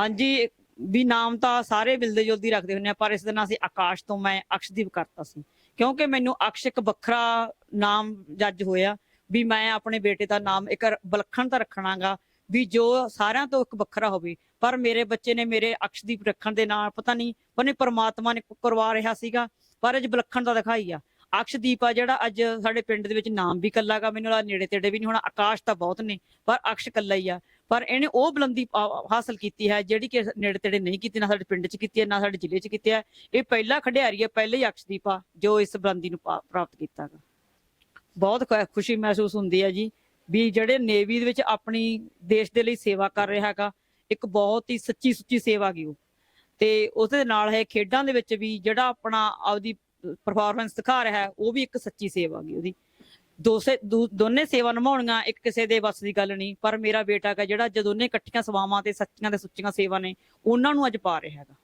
ਹਾਂਜੀ, ਵੀ ਨਾਮ ਤਾਂ ਸਾਰੇ ਮਿਲਦੇ ਜੁਲਦੀ ਰੱਖਦੇ ਹੁੰਦੇ ਆ, ਪਰ ਇਸ ਦਿਨ ਅਸੀਂ ਆਕਾਸ਼ ਤੋਂ ਮੈਂ ਅਕਸ਼ਦੀਪ ਕਰਤਾ ਸੀ। ਕਿਉਂਕਿ ਮੈਨੂੰ ਅਕਸ਼ ਇੱਕ ਵੱਖਰਾ ਨਾਮ ਜੱਜ ਹੋਇਆ, ਵੀ ਮੈਂ ਆਪਣੇ ਬੇਟੇ ਦਾ ਨਾਮ ਇੱਕ ਵਿਲੱਖਣ ਤਾਂ ਰੱਖਣਾਗਾ, ਵੀ ਜੋ ਸਾਰਿਆਂ ਤੋਂ ਇੱਕ ਵੱਖਰਾ ਹੋਵੇ। ਪਰ ਮੇਰੇ ਬੱਚੇ ਨੇ ਮੇਰੇ ਅਕਸ਼ਦੀਪ ਰੱਖਣ ਦੇ ਨਾਲ ਪਤਾ ਨਹੀਂ ਪਨੇ ਪਰਮਾਤਮਾ ਨੇ ਕਰਵਾ ਰਿਹਾ ਸੀਗਾ, ਪਰ ਅੱਜ ਵਿਲੱਖਣ ਦਾ ਦਿਖਾਈ ਆ। ਅਕਸ਼ਦੀਪ ਆ ਜਿਹੜਾ ਅੱਜ ਸਾਡੇ ਪਿੰਡ ਦੇ ਵਿੱਚ ਨਾਮ ਵੀ ਕੱਲਾਗਾ, ਮੈਨੂੰ ਲੱਗਦਾ ਨੇੜੇ ਤੇੜੇ ਵੀ ਨਹੀਂ ਹੋਣਾ, ਆਕਾਸ਼ ਤਾਂ ਬਹੁਤ ਨੇ, ਪਰ ਅਕਸ਼ ਕੱਲਾ ਹੀ ਆ। ਪਰ ਇਹਨੇ ਉਹ ਬੁਲੰਦੀ ਹਾਸਲ ਕੀਤੀ ਹੈ, ਜਿਹੜੀ ਕਿ ਨੇੜੇ ਤੇੜੇ ਨਹੀਂ ਕੀਤੀ, ਨਾ ਸਾਡੇ ਪਿੰਡ 'ਚ ਕੀਤੀ ਹੈ, ਨਾ ਸਾਡੇ ਜ਼ਿਲ੍ਹੇ 'ਚ ਕੀਤੀ ਹੈ। ਇਹ ਪਹਿਲਾ ਖਿਡਾਰੀ ਹੈ, ਪਹਿਲੇ ਹੀ ਅਕਸ਼ਦੀਪ ਆ, ਜੋ ਇਸ ਬੁਲੰਦੀ ਨੂੰ ਪ੍ਰਾਪਤ ਕੀਤਾ ਗਾ ਬਹੁਤ ਖੁਸ਼ੀ ਮਹਿਸੂਸ ਹੁੰਦੀ ਹੈ ਜੀ, ਵੀ ਜਿਹੜੇ ਨੇਵੀ ਦੇ ਵਿੱਚ ਆਪਣੀ ਦੇਸ਼ ਦੇ ਲਈ ਸੇਵਾ ਕਰ ਰਿਹਾ ਹੈਗਾ, ਇੱਕ ਬਹੁਤ ਹੀ ਸੱਚੀ ਸੁੱਚੀ ਸੇਵਾ ਗੀ ਉਹ। ਤੇ ਉਸਦੇ ਨਾਲ ਹੈ ਖੇਡਾਂ ਦੇ ਵਿੱਚ ਵੀ ਜਿਹੜਾ ਆਪਣਾ ਆਪਦੀ ਪਰਫਾਰਮੈਂਸ ਦਿਖਾ ਰਿਹਾ ਉਹ ਵੀ ਇੱਕ ਸੱਚੀ ਸੇਵਾ ਗੀ ਉਹਦੀ। ਦੋਸੇ ਦੋ- ਦੋਨੇ ਸੇਵਾ ਨਿਭਾਉਣੀਆਂ, ਇੱਕ ਕਿਸੇ ਦੇ ਵੱਸ ਦੀ ਗੱਲ ਨਹੀਂ, ਪਰ ਮੇਰਾ ਬੇਟਾ ਹੈਗਾ ਜਿਹੜਾ ਦੋਨੇ ਇਕੱਠੀਆਂ ਸੇਵਾਵਾਂ ਤੇ ਸੱਚੀਆਂ ਤੇ ਸੁੱਚੀਆਂ ਸੇਵਾ ਨੇ, ਉਹਨਾਂ ਨੂੰ ਅੱਜ ਪਾ ਰਿਹਾ ਹੈਗਾ।